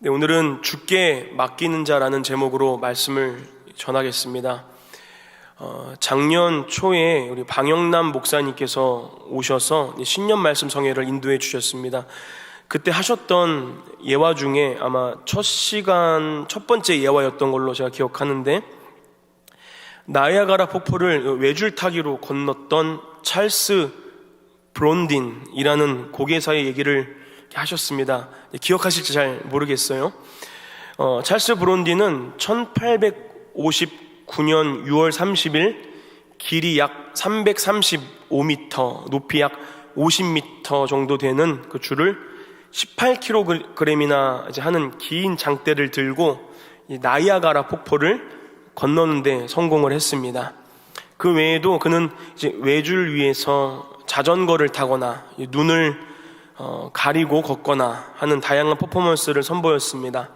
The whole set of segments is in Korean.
네, 오늘은 죽게 맡기는 자라는 제목으로 말씀을 전하겠습니다. 어, 작년 초에 우리 방영남 목사님께서 오셔서 신년 말씀 성회를 인도해 주셨습니다. 그때 하셨던 예화 중에 아마 첫 시간 첫 번째 예화였던 걸로 제가 기억하는데 나야가라 폭포를 외줄타기로 건넜던 찰스 브론딘이라는 고개사의 얘기를 하셨습니다. 기억하실지 잘 모르겠어요. 어, 찰스 브론딘은 1859년 6월 30일 길이 약 335m, 높이 약 50m 정도 되는 그 줄을 18kg이나 이제 하는 긴 장대를 들고 이 나이아가라 폭포를 건너는데 성공을 했습니다. 그 외에도 그는 이제 외줄 위에서 자전거를 타거나 이 눈을 어, 가리고 걷거나 하는 다양한 퍼포먼스를 선보였습니다.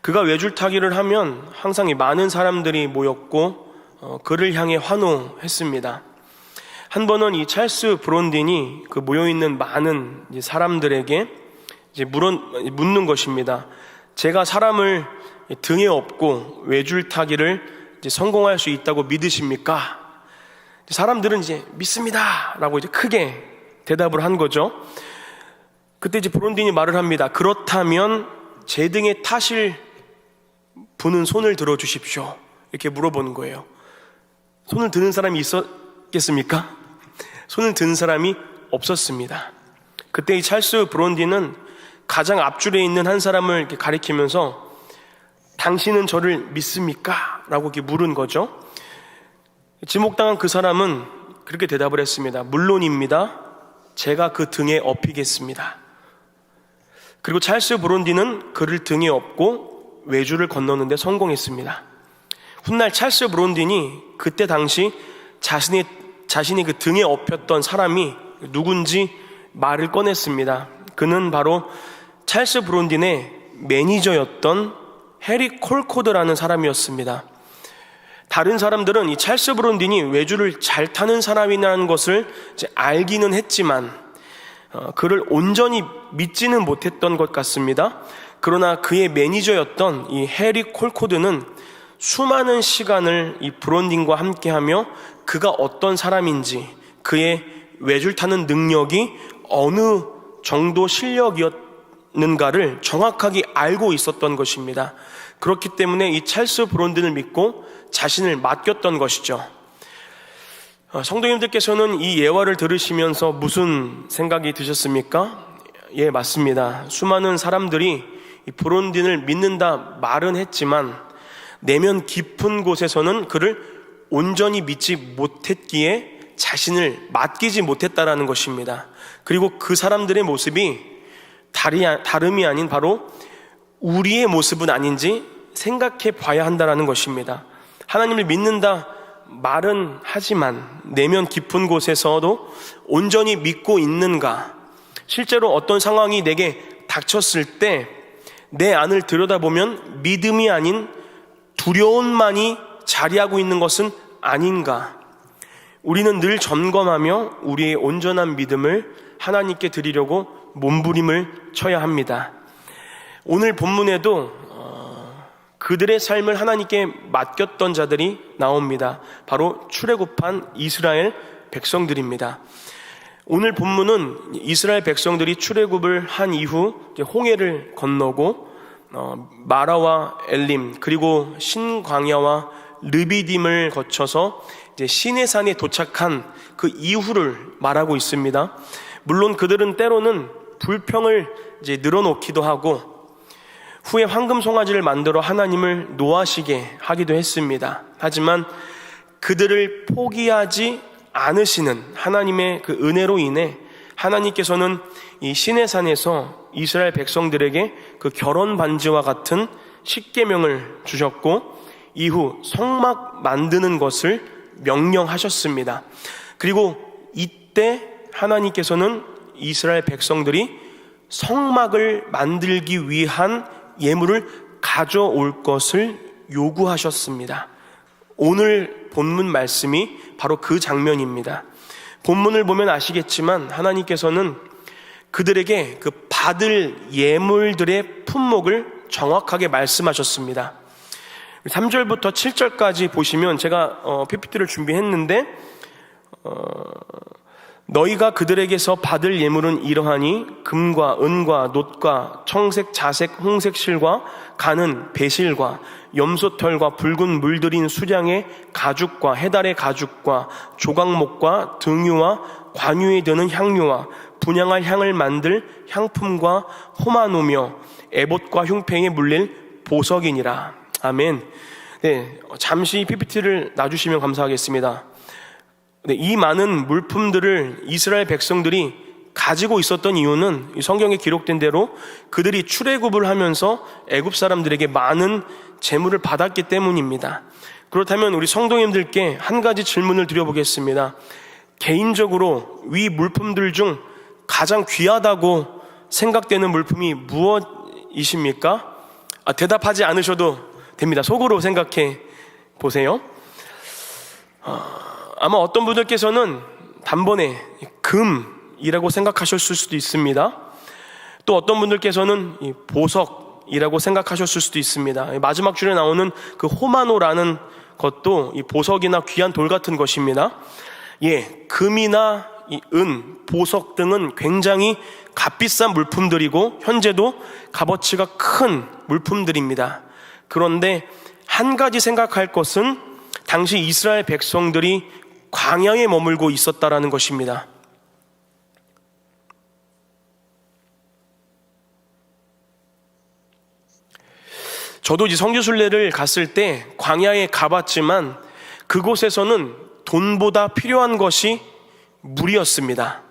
그가 외줄타기를 하면 항상 이 많은 사람들이 모였고 어, 그를 향해 환호했습니다. 한 번은 이 찰스 브론딘이 그 모여 있는 많은 사람들에게 이제 묻는 것입니다. 제가 사람을 등에 업고 외줄타기를 성공할 수 있다고 믿으십니까? 사람들은 이제 믿습니다라고 이제 크게 대답을 한 거죠. 그때 이제 브론딘이 말을 합니다. 그렇다면 제 등에 타실 분은 손을 들어 주십시오. 이렇게 물어보는 거예요. 손을 드는 사람이 있었겠습니까? 손을 든 사람이 없었습니다. 그때 이 찰스 브론디는 가장 앞줄에 있는 한 사람을 가리키면서 당신은 저를 믿습니까? 라고 이렇게 물은 거죠. 지목당한 그 사람은 그렇게 대답을 했습니다. 물론입니다. 제가 그 등에 업히겠습니다. 그리고 찰스 브론디는 그를 등에 업고 외주를 건너는데 성공했습니다. 훗날 찰스 브론딘이 그때 당시 자신의 자신이 그 등에 업혔던 사람이 누군지 말을 꺼냈습니다. 그는 바로 찰스 브론딘의 매니저였던 해리 콜코드라는 사람이었습니다. 다른 사람들은 이 찰스 브론딘이 외주를 잘 타는 사람이라는 것을 알기는 했지만 어, 그를 온전히 믿지는 못했던 것 같습니다. 그러나 그의 매니저였던 이 해리 콜코드는 수많은 시간을 이 브론딘과 함께하며 그가 어떤 사람인지 그의 외줄 타는 능력이 어느 정도 실력이었는가를 정확하게 알고 있었던 것입니다. 그렇기 때문에 이 찰스 브론딘을 믿고 자신을 맡겼던 것이죠. 어, 성도님들께서는 이 예화를 들으시면서 무슨 생각이 드셨습니까? 예, 맞습니다. 수많은 사람들이 브론딘을 믿는다 말은 했지만 내면 깊은 곳에서는 그를 온전히 믿지 못했기에 자신을 맡기지 못했다라는 것입니다. 그리고 그 사람들의 모습이 다름이 아닌 바로 우리의 모습은 아닌지 생각해 봐야 한다라는 것입니다. 하나님을 믿는다 말은 하지만 내면 깊은 곳에서도 온전히 믿고 있는가? 실제로 어떤 상황이 내게 닥쳤을 때 내 안을 들여다보면 믿음이 아닌 두려움만이 자리하고 있는 것은 아닌가? 우리는 늘 점검하며 우리의 온전한 믿음을 하나님께 드리려고 몸부림을 쳐야 합니다. 오늘 본문에도 그들의 삶을 하나님께 맡겼던 자들이 나옵니다. 바로 출애굽한 이스라엘 백성들입니다. 오늘 본문은 이스라엘 백성들이 출애굽을 한 이후 홍해를 건너고 어, 마라와 엘림 그리고 신광야와 르비딤을 거쳐서 이제 시내산에 도착한 그 이후를 말하고 있습니다. 물론 그들은 때로는 불평을 이제 늘어놓기도 하고 후에 황금 송아지를 만들어 하나님을 노하시게 하기도 했습니다. 하지만 그들을 포기하지 않으시는 하나님의 그 은혜로 인해 하나님께서는 이 신의 산에서 이스라엘 백성들에게 그 결혼 반지와 같은 십계명을 주셨고 이후 성막 만드는 것을 명령하셨습니다. 그리고 이때 하나님께서는 이스라엘 백성들이 성막을 만들기 위한 예물을 가져올 것을 요구하셨습니다. 오늘 본문 말씀이 바로 그 장면입니다. 본문을 보면 아시겠지만 하나님께서는 그들에게 그 받을 예물들의 품목을 정확하게 말씀하셨습니다. 3절부터 7절까지 보시면 제가 어, PPT를 준비했는데 어, 너희가 그들에게서 받을 예물은 이러하니 금과 은과 놋과 청색, 자색, 홍색 실과 가는 배실과 염소털과 붉은 물들인 수량의 가죽과 해달의 가죽과 조각목과 등유와 관유에 드는 향유와 분양할 향을 만들 향품과 호마노며 에봇과 흉팽에 물릴 보석이니라. 아멘. 네, 잠시 PPT를 놔주시면 감사하겠습니다. 네, 이 많은 물품들을 이스라엘 백성들이 가지고 있었던 이유는 이 성경에 기록된 대로 그들이 출애굽을 하면서 애굽 사람들에게 많은 재물을 받았기 때문입니다. 그렇다면 우리 성도님들께 한 가지 질문을 드려보겠습니다. 개인적으로 위 물품들 중 가장 귀하다고 생각되는 물품이 무엇이십니까? 아, 대답하지 않으셔도 됩니다. 속으로 생각해 보세요. 아마 어떤 분들께서는 단번에 금이라고 생각하셨을 수도 있습니다. 또 어떤 분들께서는 이 보석이라고 생각하셨을 수도 있습니다. 마지막 줄에 나오는 그 호마노라는 것도 이 보석이나 귀한 돌 같은 것입니다. 예, 금이나 이 은, 보석 등은 굉장히 값비싼 물품들이고 현재도 값어치가 큰 물품들입니다. 그런데 한 가지 생각할 것은 당시 이스라엘 백성들이 광야에 머물고 있었다라는 것입니다. 저도 이제 성교순례를 갔을 때 광야에 가봤지만 그곳에서는 돈보다 필요한 것이 물이었습니다.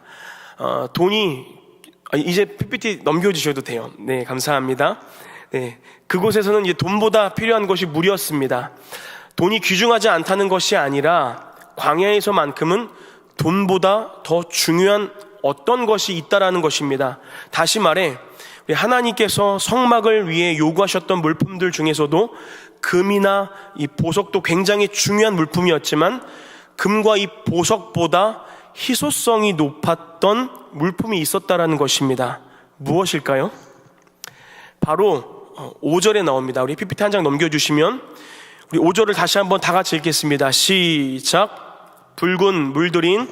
어, 돈이 아, 이제 PPT 넘겨주셔도 돼요. 네, 감사합니다. 네, 그곳에서는 이제 돈보다 필요한 것이 물이었습니다. 돈이 귀중하지 않다는 것이 아니라 광야에서만큼은 돈보다 더 중요한 어떤 것이 있다라는 것입니다. 다시 말해 하나님께서 성막을 위해 요구하셨던 물품들 중에서도 금이나 이 보석도 굉장히 중요한 물품이었지만 금과 이 보석보다 희소성이 높았던 물품이 있었다라는 것입니다. 무엇일까요? 바로 5절에 나옵니다. 우리 PPT 한 장 넘겨주시면 우리 5절을 다시 한번 다 같이 읽겠습니다. 시작. 붉은 물들인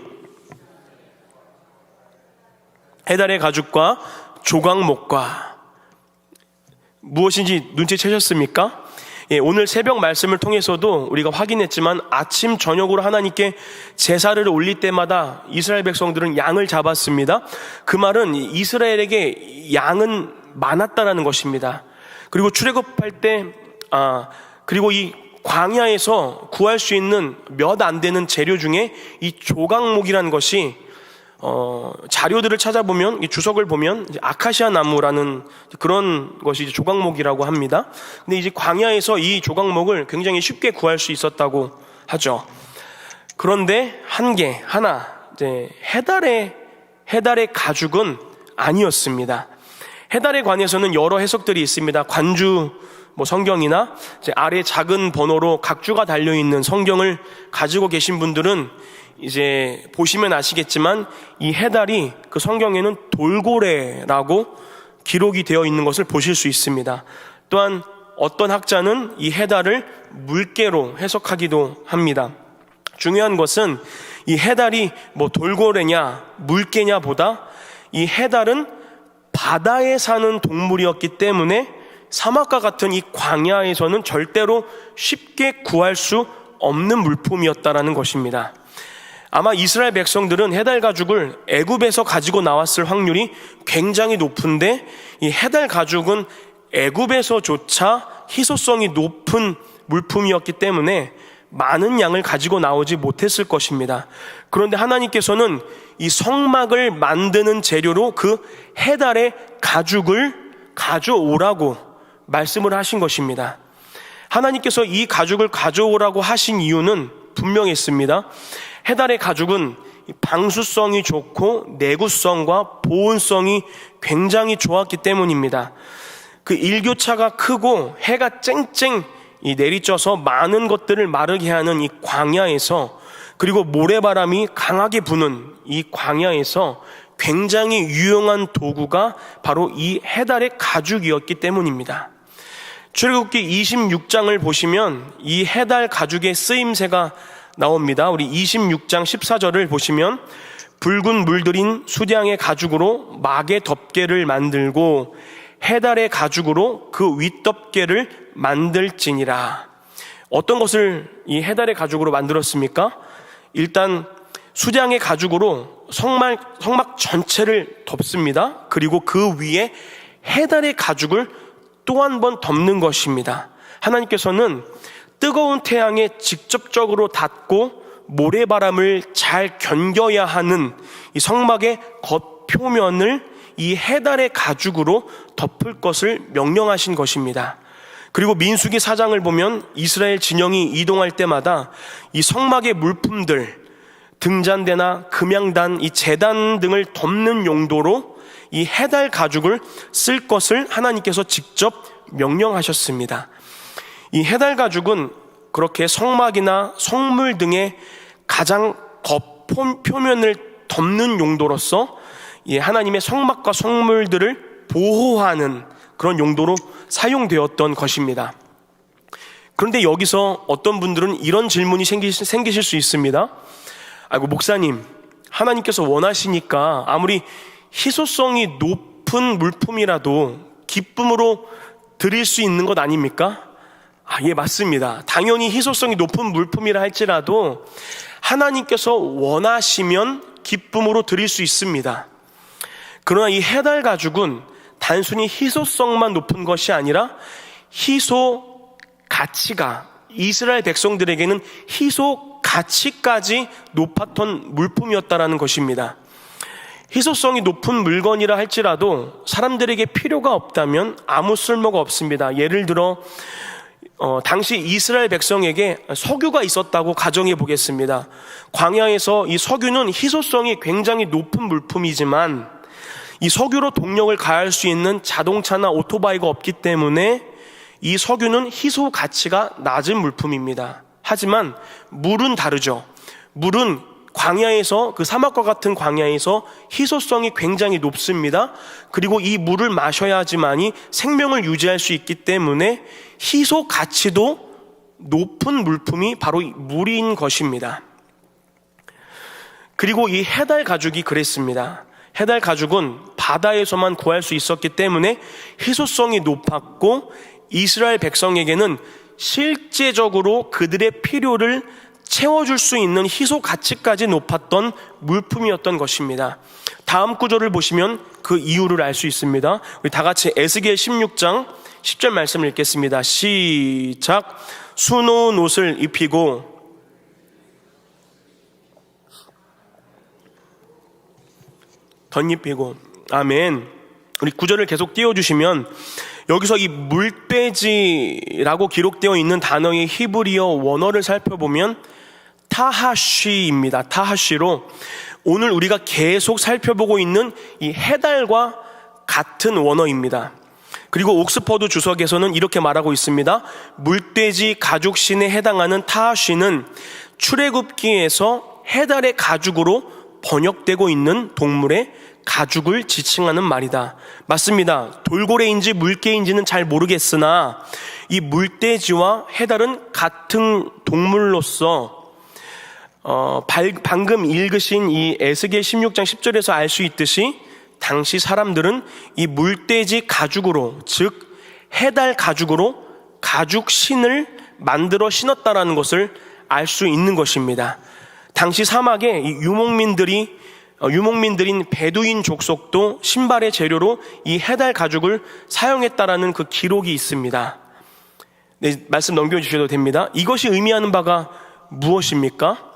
해달의 가죽과 조각목과 무엇인지 눈치채셨습니까? 예, 오늘 새벽 말씀을 통해서도 우리가 확인했지만 아침 저녁으로 하나님께 제사를 올릴 때마다 이스라엘 백성들은 양을 잡았습니다. 그 말은 이스라엘에게 양은 많았다라는 것입니다. 그리고 출애굽할 때 아, 그리고 이 광야에서 구할 수 있는 몇 안 되는 재료 중에 이 조각목이라는 것이 어, 자료들을 찾아보면 이 주석을 보면 아카시아 나무라는 그런 것이 이제 조각목이라고 합니다. 근데 이제 광야에서 이 조각목을 굉장히 쉽게 구할 수 있었다고 하죠. 그런데 한 개, 하나, 이제 해달의 해달의 가죽은 아니었습니다. 해달에 관해서는 여러 해석들이 있습니다. 관주 뭐 성경이나 아래 작은 번호로 각주가 달려 있는 성경을 가지고 계신 분들은 이제 보시면 아시겠지만 이 해달이 그 성경에는 돌고래라고 기록이 되어 있는 것을 보실 수 있습니다. 또한 어떤 학자는 이 해달을 물개로 해석하기도 합니다. 중요한 것은 이 해달이 뭐 돌고래냐 물개냐 보다 이 해달은 바다에 사는 동물이었기 때문에 사막과 같은 이 광야에서는 절대로 쉽게 구할 수 없는 물품이었다라는 것입니다. 아마 이스라엘 백성들은 해달 가죽을 애굽에서 가지고 나왔을 확률이 굉장히 높은데 이 해달 가죽은 애굽에서조차 희소성이 높은 물품이었기 때문에 많은 양을 가지고 나오지 못했을 것입니다. 그런데 하나님께서는 이 성막을 만드는 재료로 그 해달의 가죽을 가져오라고 말씀을 하신 것입니다. 하나님께서 이 가죽을 가져오라고 하신 이유는 분명했습니다. 해달의 가죽은 방수성이 좋고 내구성과 보온성이 굉장히 좋았기 때문입니다. 그 일교차가 크고 해가 쨍쨍 내리쪄서 많은 것들을 마르게 하는 이 광야에서 그리고 모래바람이 강하게 부는 이 광야에서 굉장히 유용한 도구가 바로 이 해달의 가죽이었기 때문입니다. 출애굽기 26장을 보시면 이 해달 가죽의 쓰임새가 나옵니다. 우리 26장 14절을 보시면 붉은 물들인 수량의 가죽으로 막의 덮개를 만들고 해달의 가죽으로 그 윗덮개를 만들지니라. 어떤 것을 이 해달의 가죽으로 만들었습니까? 일단 수량의 가죽으로 성막, 성막 전체를 덮습니다. 그리고 그 위에 해달의 가죽을 또 한 번 덮는 것입니다. 하나님께서는 뜨거운 태양에 직접적으로 닿고 모래바람을 잘 견뎌야 하는 이 성막의 겉표면을 이 해달의 가죽으로 덮을 것을 명령하신 것입니다. 그리고 민수기 사장을 보면 이스라엘 진영이 이동할 때마다 이 성막의 물품들, 등잔대나 금양단, 이 재단 등을 덮는 용도로 이 해달 가죽을 쓸 것을 하나님께서 직접 명령하셨습니다. 이 해달 가죽은 그렇게 성막이나 성물 등의 가장 겉 표면을 덮는 용도로서 이 하나님의 성막과 성물들을 보호하는 그런 용도로 사용되었던 것입니다. 그런데 여기서 어떤 분들은 이런 질문이 생기실 수 있습니다. 아이고, 목사님, 하나님께서 원하시니까 아무리 희소성이 높은 물품이라도 기쁨으로 드릴 수 있는 것 아닙니까? 아, 예, 맞습니다. 당연히 희소성이 높은 물품이라 할지라도 하나님께서 원하시면 기쁨으로 드릴 수 있습니다. 그러나 이 해달 가죽은 단순히 희소성만 높은 것이 아니라 희소 가치가 이스라엘 백성들에게는 희소 가치까지 높았던 물품이었다라는 것입니다. 희소성이 높은 물건이라 할지라도 사람들에게 필요가 없다면 아무 쓸모가 없습니다. 예를 들어 어, 당시 이스라엘 백성에게 석유가 있었다고 가정해 보겠습니다. 광야에서 이 석유는 희소성이 굉장히 높은 물품이지만 이 석유로 동력을 가할 수 있는 자동차나 오토바이가 없기 때문에 이 석유는 희소 가치가 낮은 물품입니다. 하지만 물은 다르죠. 물은 광야에서 그 사막과 같은 광야에서 희소성이 굉장히 높습니다. 그리고 이 물을 마셔야 지만이 생명을 유지할 수 있기 때문에 희소 가치도 높은 물품이 바로 물인 것입니다. 그리고 이 해달 가죽이 그랬습니다. 해달 가죽은 바다에서만 구할 수 있었기 때문에 희소성이 높았고 이스라엘 백성에게는 실제적으로 그들의 필요를 채워줄 수 있는 희소 가치까지 높았던 물품이었던 것입니다. 다음 구절을 보시면 그 이유를 알 수 있습니다. 우리 다 같이 에스겔 16장 10절 말씀을 읽겠습니다. 시작. 수놓은 옷을 입히고 덧입히고 아멘. 우리 구절을 계속 띄워주시면 여기서 이 물배지라고 기록되어 있는 단어의 히브리어 원어를 살펴보면 타하쉬입니다. 타하쉬로 오늘 우리가 계속 살펴보고 있는 이 해달과 같은 원어입니다. 그리고 옥스퍼드 주석에서는 이렇게 말하고 있습니다. 물돼지 가죽신에 해당하는 타하쉬는 출애굽기에서 해달의 가죽으로 번역되고 있는 동물의 가죽을 지칭하는 말이다. 맞습니다. 돌고래인지 물개인지는 잘 모르겠으나 이 물돼지와 해달은 같은 동물로서 어, 방금 읽으신 이 에스겔 16장 10절에서 알 수 있듯이 당시 사람들은 이 물돼지 가죽으로 즉 해달 가죽으로 가죽 신을 만들어 신었다라는 것을 알 수 있는 것입니다. 당시 사막에 유목민들이 어, 유목민들인 베두인 족속도 신발의 재료로 이 해달 가죽을 사용했다라는 그 기록이 있습니다. 네, 말씀 넘겨주셔도 됩니다. 이것이 의미하는 바가 무엇입니까?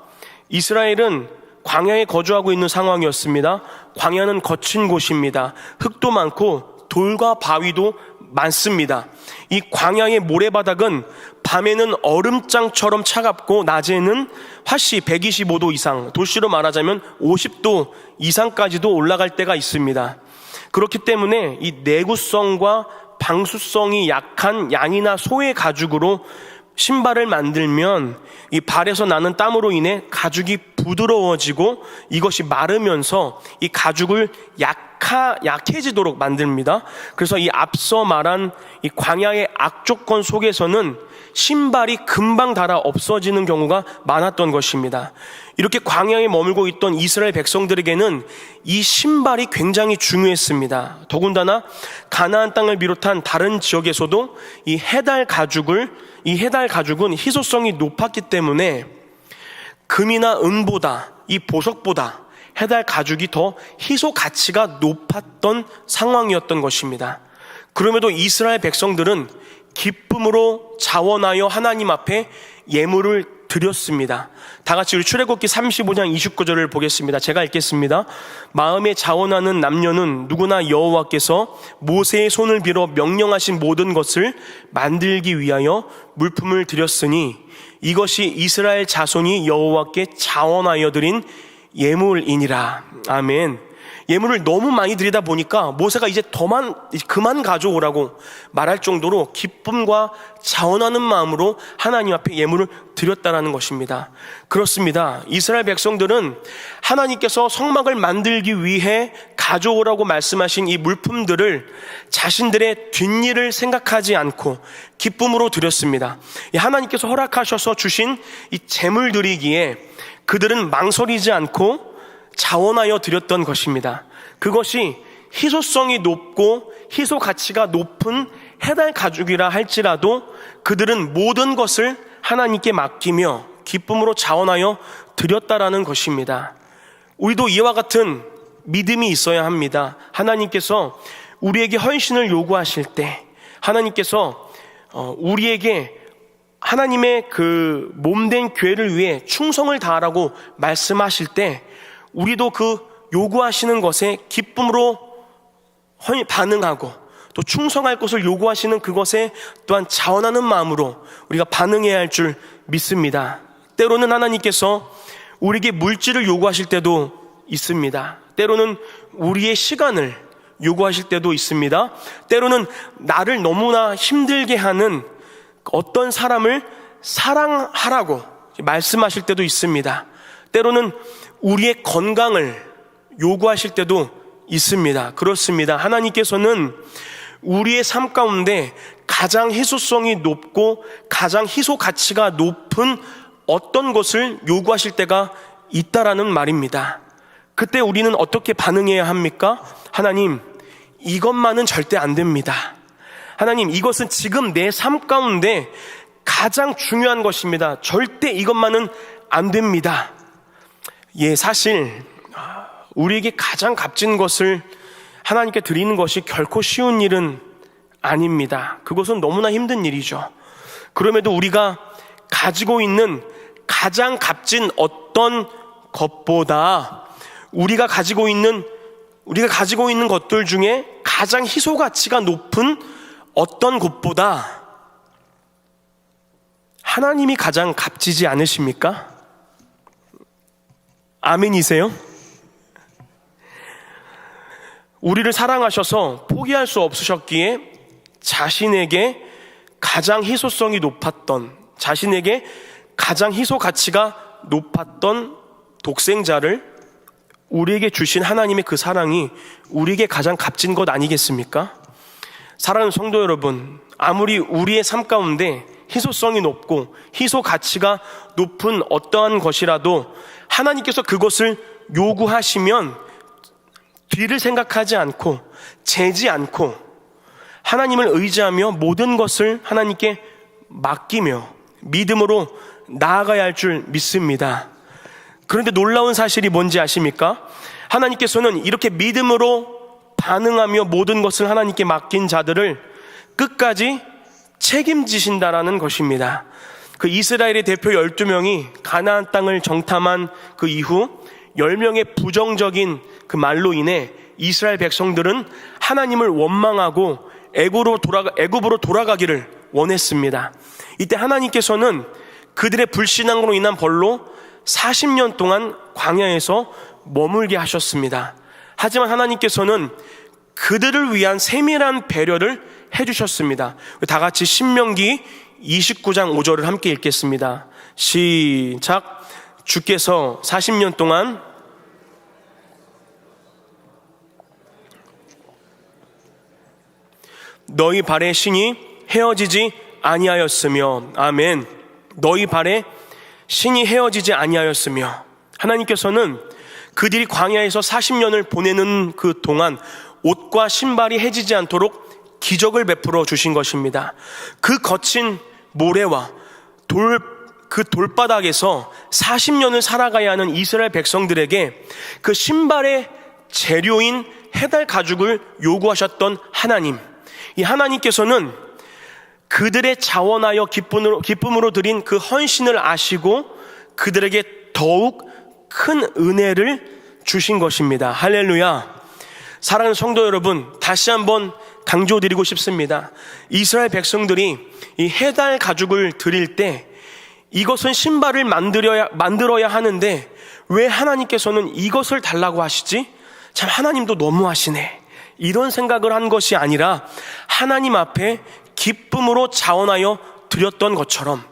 이스라엘은 광야에 거주하고 있는 상황이었습니다. 광야는 거친 곳입니다. 흙도 많고 돌과 바위도 많습니다. 이 광야의 모래바닥은 밤에는 얼음장처럼 차갑고 낮에는 화씨 125도 이상, 도시로 말하자면 50도 이상까지도 올라갈 때가 있습니다. 그렇기 때문에 이 내구성과 방수성이 약한 양이나 소의 가죽으로 신발을 만들면 이 발에서 나는 땀으로 인해 가죽이 부드러워지고 이것이 마르면서 이 가죽을 약 하, 약해지도록 만듭니다. 그래서 이 앞서 말한 이 광야의 악조건 속에서는 신발이 금방 닳아 없어지는 경우가 많았던 것입니다. 이렇게 광야에 머물고 있던 이스라엘 백성들에게는 이 신발이 굉장히 중요했습니다. 더군다나 가나안 땅을 비롯한 다른 지역에서도 이 해달 가죽을 이 해달 가죽은 희소성이 높았기 때문에 금이나 은보다 이 보석보다 해달 가죽이 더 희소 가치가 높았던 상황이었던 것입니다. 그럼에도 이스라엘 백성들은 기쁨으로 자원하여 하나님 앞에 예물을 드렸습니다. 다 같이 우리 출애굽기 35장 29절을 보겠습니다. 제가 읽겠습니다. 마음에 자원하는 남녀는 누구나 여호와께서 모세의 손을 빌어 명령하신 모든 것을 만들기 위하여 물품을 드렸으니 이것이 이스라엘 자손이 여호와께 자원하여 드린 예물이니라. 아멘. 예물을 너무 많이 드리다 보니까 모세가 이제 더만 그만 가져오라고 말할 정도로 기쁨과 자원하는 마음으로 하나님 앞에 예물을 드렸다라는 것입니다. 그렇습니다. 이스라엘 백성들은 하나님께서 성막을 만들기 위해 가져오라고 말씀하신 이 물품들을 자신들의 뒷일을 생각하지 않고 기쁨으로 드렸습니다. 하나님께서 허락하셔서 주신 이 재물 드리기에 그들은 망설이지 않고 자원하여 드렸던 것입니다. 그것이 희소성이 높고 희소 가치가 높은 해달 가죽이라 할지라도 그들은 모든 것을 하나님께 맡기며 기쁨으로 자원하여 드렸다라는 것입니다. 우리도 이와 같은 믿음이 있어야 합니다. 하나님께서 우리에게 헌신을 요구하실 때 하나님께서 어, 우리에게 하나님의 그 몸된 교회를 위해 충성을 다하라고 말씀하실 때 우리도 그 요구하시는 것에 기쁨으로 반응하고 또 충성할 것을 요구하시는 그것에 또한 자원하는 마음으로 우리가 반응해야 할 줄 믿습니다. 때로는 하나님께서 우리에게 물질을 요구하실 때도 있습니다. 때로는 우리의 시간을 요구하실 때도 있습니다. 때로는 나를 너무나 힘들게 하는 어떤 사람을 사랑하라고 말씀하실 때도 있습니다. 때로는 우리의 건강을 요구하실 때도 있습니다. 그렇습니다. 하나님께서는 우리의 삶 가운데 가장 희소성이 높고 가장 희소 가치가 높은 어떤 것을 요구하실 때가 있다라는 말입니다. 그때 우리는 어떻게 반응해야 합니까? 하나님, 이것만은 절대 안 됩니다. 하나님, 이것은 지금 내 삶 가운데 가장 중요한 것입니다. 절대 이것만은 안 됩니다. 예, 사실 우리에게 가장 값진 것을 하나님께 드리는 것이 결코 쉬운 일은 아닙니다. 그것은 너무나 힘든 일이죠. 그럼에도 우리가 가지고 있는 가장 값진 어떤 것보다 우리가 가지고 있는 우리가 가지고 있는 것들 중에 가장 희소 가치가 높은 어떤 것보다 하나님이 가장 값지지 않으십니까? 아멘이세요? 우리를 사랑하셔서 포기할 수 없으셨기에 자신에게 가장 희소성이 높았던, 자신에게 가장 희소 가치가 높았던 독생자를 우리에게 주신 하나님의 그 사랑이 우리에게 가장 값진 것 아니겠습니까? 사랑하는 성도 여러분, 아무리 우리의 삶 가운데 희소성이 높고 희소 가치가 높은 어떠한 것이라도 하나님께서 그것을 요구하시면 뒤를 생각하지 않고 재지 않고 하나님을 의지하며 모든 것을 하나님께 맡기며 믿음으로 나아가야 할 줄 믿습니다. 그런데 놀라운 사실이 뭔지 아십니까? 하나님께서는 이렇게 믿음으로 반응하며 모든 것을 하나님께 맡긴 자들을 끝까지 책임지신다라는 것입니다. 그 이스라엘의 대표 12명이 가나안 땅을 정탐한 그 이후 10명의 부정적인 그 말로 인해 이스라엘 백성들은 하나님을 원망하고 애굽으로 돌아가 애굽으로 돌아가기를 원했습니다. 이때 하나님께서는 그들의 불신앙으로 인한 벌로 40년 동안 광야에서 머물게 하셨습니다. 하지만 하나님께서는 그들을 위한 세밀한 배려를 해주셨습니다. 다 같이 신명기 29장 5절을 함께 읽겠습니다. 시작. 주께서 40년 동안 너희 발의 신이 헤어지지 아니하였으며 아멘. 너희 발에 신이 헤어지지 아니하였으며 하나님께서는 그들이 광야에서 40년을 보내는 그 동안 옷과 신발이 해지지 않도록 기적을 베풀어 주신 것입니다. 그 거친 모래와 돌, 그 돌바닥에서 40년을 살아가야 하는 이스라엘 백성들에게 그 신발의 재료인 해달 가죽을 요구하셨던 하나님. 이 하나님께서는 그들의 자원하여 기쁨으로, 기쁨으로 드린 그 헌신을 아시고 그들에게 더욱 큰 은혜를 주신 것입니다. 할렐루야. 사랑하는 성도 여러분, 다시 한번 강조드리고 싶습니다. 이스라엘 백성들이 이 해달 가죽을 드릴 때 이것은 신발을 만들어야, 만들어야 하는데 왜 하나님께서는 이것을 달라고 하시지? 참 하나님도 너무하시네. 이런 생각을 한 것이 아니라 하나님 앞에 기쁨으로 자원하여 드렸던 것처럼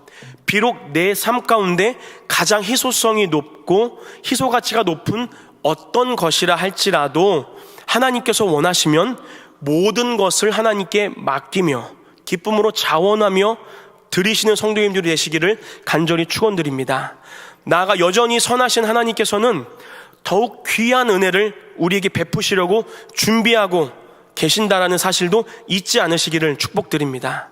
비록 내 삶 가운데 가장 희소성이 높고 희소 가치가 높은 어떤 것이라 할지라도 하나님께서 원하시면 모든 것을 하나님께 맡기며 기쁨으로 자원하며 드리시는 성도님들이 되시기를 간절히 축원드립니다. 나아가 여전히 선하신 하나님께서는 더욱 귀한 은혜를 우리에게 베푸시려고 준비하고 계신다라는 사실도 잊지 않으시기를 축복드립니다.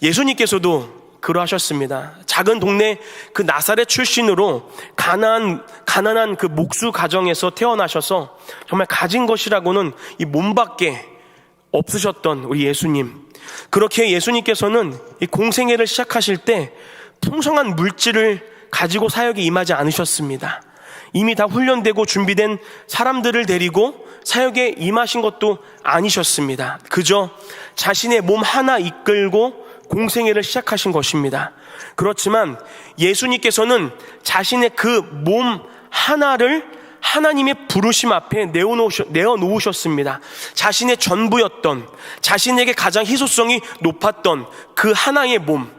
예수님께서도 그러하셨습니다. 작은 동네 그 나사렛 출신으로 가난한 가난한 그 목수 가정에서 태어나셔서 정말 가진 것이라고는 이 몸밖에 없으셨던 우리 예수님. 그렇게 예수님께서는 이 공생애를 시작하실 때 풍성한 물질을 가지고 사역에 임하지 않으셨습니다. 이미 다 훈련되고 준비된 사람들을 데리고 사역에 임하신 것도 아니셨습니다. 그저 자신의 몸 하나 이끌고 공생애를 시작하신 것입니다. 그렇지만 예수님께서는 자신의 그 몸 하나를 하나님의 부르심 앞에 내어놓으셨습니다. 자신의 전부였던, 자신에게 가장 희소성이 높았던 그 하나의 몸,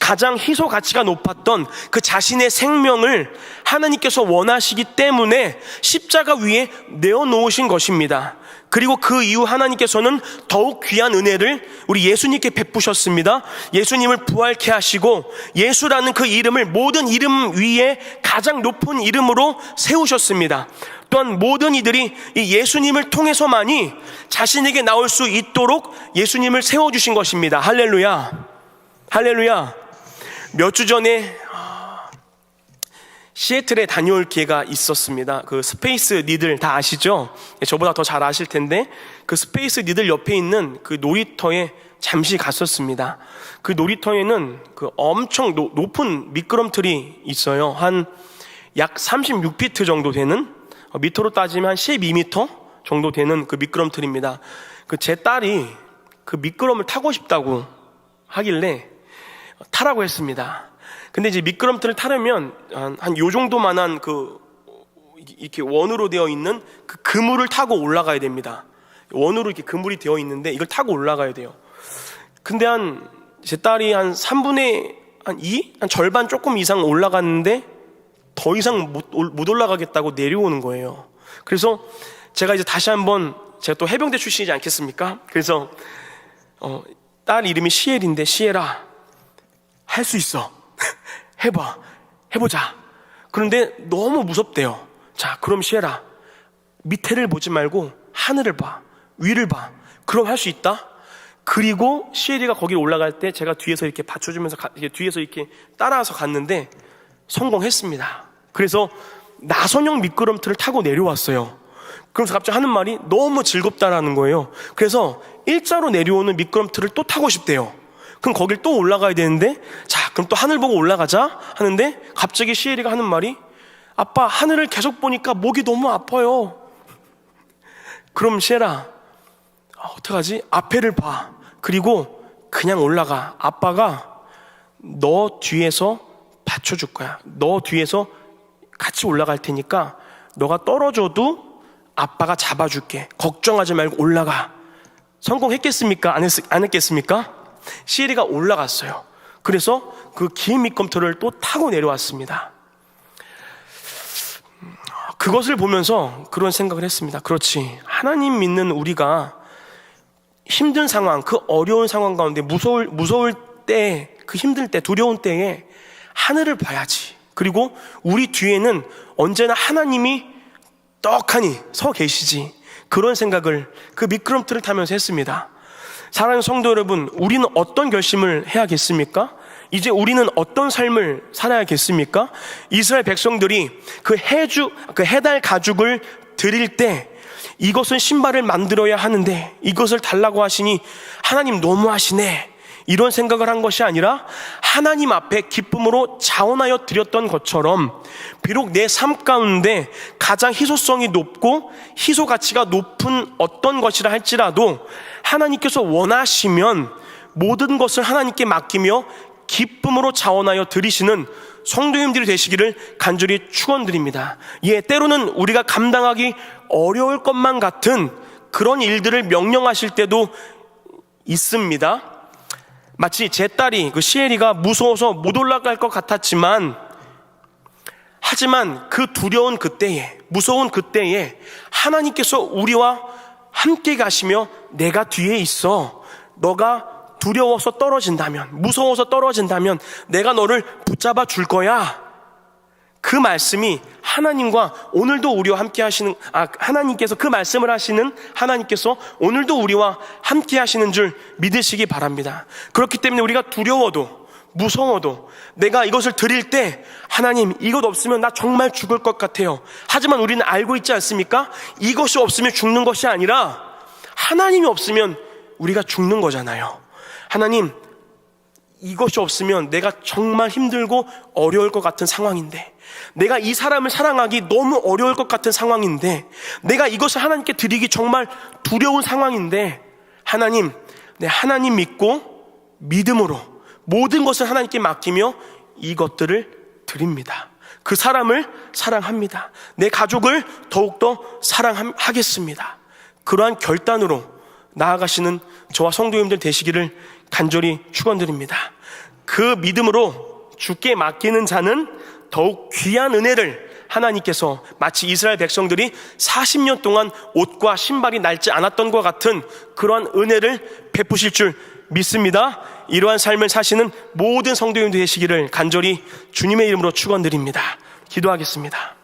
가장 희소 가치가 높았던 그 자신의 생명을 하나님께서 원하시기 때문에 십자가 위에 내어놓으신 것입니다. 그리고 그 이후 하나님께서는 더욱 귀한 은혜를 우리 예수님께 베푸셨습니다. 예수님을 부활케 하시고 예수라는 그 이름을 모든 이름 위에 가장 높은 이름으로 세우셨습니다. 또한 모든 이들이 이 예수님을 통해서만이 자신에게 나올 수 있도록 예수님을 세워주신 것입니다. 할렐루야. 할렐루야. 몇 주 전에 시애틀에 다녀올 기회가 있었습니다. 그 스페이스 니들 다 아시죠? 예, 저보다 더 잘 아실 텐데 그 스페이스 니들 옆에 있는 그 놀이터에 잠시 갔었습니다. 그 놀이터에는 그 엄청 노, 높은 미끄럼틀이 있어요. 한 약 36피트 정도 되는 어, 미터로 따지면 한 12미터 정도 되는 그 미끄럼틀입니다. 그 제 딸이 그 미끄럼을 타고 싶다고 하길래 타라고 했습니다. 근데 이제 미끄럼틀을 타려면 한요 정도만한 그 이렇게 원으로 되어 있는 그 그물을 타고 올라가야 됩니다. 원으로 이렇게 그물이 되어 있는데 이걸 타고 올라가야 돼요. 근데 한 제 딸이 한 3분의 한 2? 한 절반 조금 이상 올라갔는데 더 이상 못, 못 올라가겠다고 내려오는 거예요. 그래서 제가 이제 다시 한번 제가 또 해병대 출신이지 않겠습니까? 그래서 어, 딸 이름이 시엘인데 시엘아 할 수 있어. 해봐. 해보자. 그런데 너무 무섭대요. 자, 그럼 시엘아 밑에를 보지 말고 하늘을 봐. 위를 봐. 그럼 할 수 있다? 그리고 시엘이가 거기 올라갈 때 제가 뒤에서 이렇게 받쳐주면서 가, 이렇게 뒤에서 이렇게 따라와서 갔는데 성공했습니다. 그래서 나선형 미끄럼틀을 타고 내려왔어요. 그래서 갑자기 하는 말이 너무 즐겁다라는 거예요. 그래서 일자로 내려오는 미끄럼틀을 또 타고 싶대요. 그럼 거길 또 올라가야 되는데, 자, 그럼 또 하늘 보고 올라가자 하는데, 갑자기 시에리가 하는 말이, 아빠, 하늘을 계속 보니까 목이 너무 아파요. 그럼 시에라, 아, 어떡하지? 앞에를 봐. 그리고 그냥 올라가. 아빠가 너 뒤에서 받쳐줄 거야. 너 뒤에서 같이 올라갈 테니까 너가 떨어져도 아빠가 잡아줄게. 걱정하지 말고 올라가. 성공했겠습니까? 안, 했, 안 했겠습니까? 시리가 올라갔어요. 그래서 그긴 미끄럼틀을 또 타고 내려왔습니다. 그것을 보면서 그런 생각을 했습니다. 그렇지. 하나님 믿는 우리가 힘든 상황, 그 어려운 상황 가운데 무서울, 무서울 때, 그 힘들 때, 두려운 때에 하늘을 봐야지. 그리고 우리 뒤에는 언제나 하나님이 떡하니 서 계시지. 그런 생각을 그 미끄럼틀을 타면서 했습니다. 사랑하는 성도 여러분, 우리는 어떤 결심을 해야겠습니까? 이제 우리는 어떤 삶을 살아야겠습니까? 이스라엘 백성들이 그 해주, 그 해달 가죽을 드릴 때 이것은 신발을 만들어야 하는데 이것을 달라고 하시니 하나님 너무하시네. 이런 생각을 한 것이 아니라 하나님 앞에 기쁨으로 자원하여 드렸던 것처럼 비록 내 삶 가운데 가장 희소성이 높고 희소 가치가 높은 어떤 것이라 할지라도 하나님께서 원하시면 모든 것을 하나님께 맡기며 기쁨으로 자원하여 드리시는 성도님들이 되시기를 간절히 축원드립니다. 예, 때로는 우리가 감당하기 어려울 것만 같은 그런 일들을 명령하실 때도 있습니다. 마치 제 딸이 그 시엘이가 무서워서 못 올라갈 것 같았지만 하지만 그 두려운 그때에 무서운 그때에 하나님께서 우리와 함께 가시며 내가 뒤에 있어 너가 두려워서 떨어진다면 무서워서 떨어진다면 내가 너를 붙잡아 줄 거야 그 말씀이 하나님과 오늘도 우리와 함께 하시는 아 하나님께서 그 말씀을 하시는 하나님께서 오늘도 우리와 함께 하시는 줄 믿으시기 바랍니다. 그렇기 때문에 우리가 두려워도 무서워도 내가 이것을 드릴 때 하나님 이것 없으면 나 정말 죽을 것 같아요. 하지만 우리는 알고 있지 않습니까? 이것이 없으면 죽는 것이 아니라 하나님이 없으면 우리가 죽는 거잖아요. 하나님 이것이 없으면 내가 정말 힘들고 어려울 것 같은 상황인데, 내가 이 사람을 사랑하기 너무 어려울 것 같은 상황인데, 내가 이것을 하나님께 드리기 정말 두려운 상황인데, 하나님, 내 하나님 믿고 믿음으로 모든 것을 하나님께 맡기며 이것들을 드립니다. 그 사람을 사랑합니다. 내 가족을 더욱더 사랑하겠습니다. 그러한 결단으로 나아가시는 저와 성도님들 되시기를 간절히 축원드립니다. 그 믿음으로 주께 맡기는 자는 더욱 귀한 은혜를 하나님께서 마치 이스라엘 백성들이 40년 동안 옷과 신발이 낡지 않았던 것 같은 그러한 은혜를 베푸실 줄 믿습니다. 이러한 삶을 사시는 모든 성도님들 되시기를 간절히 주님의 이름으로 축원드립니다. 기도하겠습니다.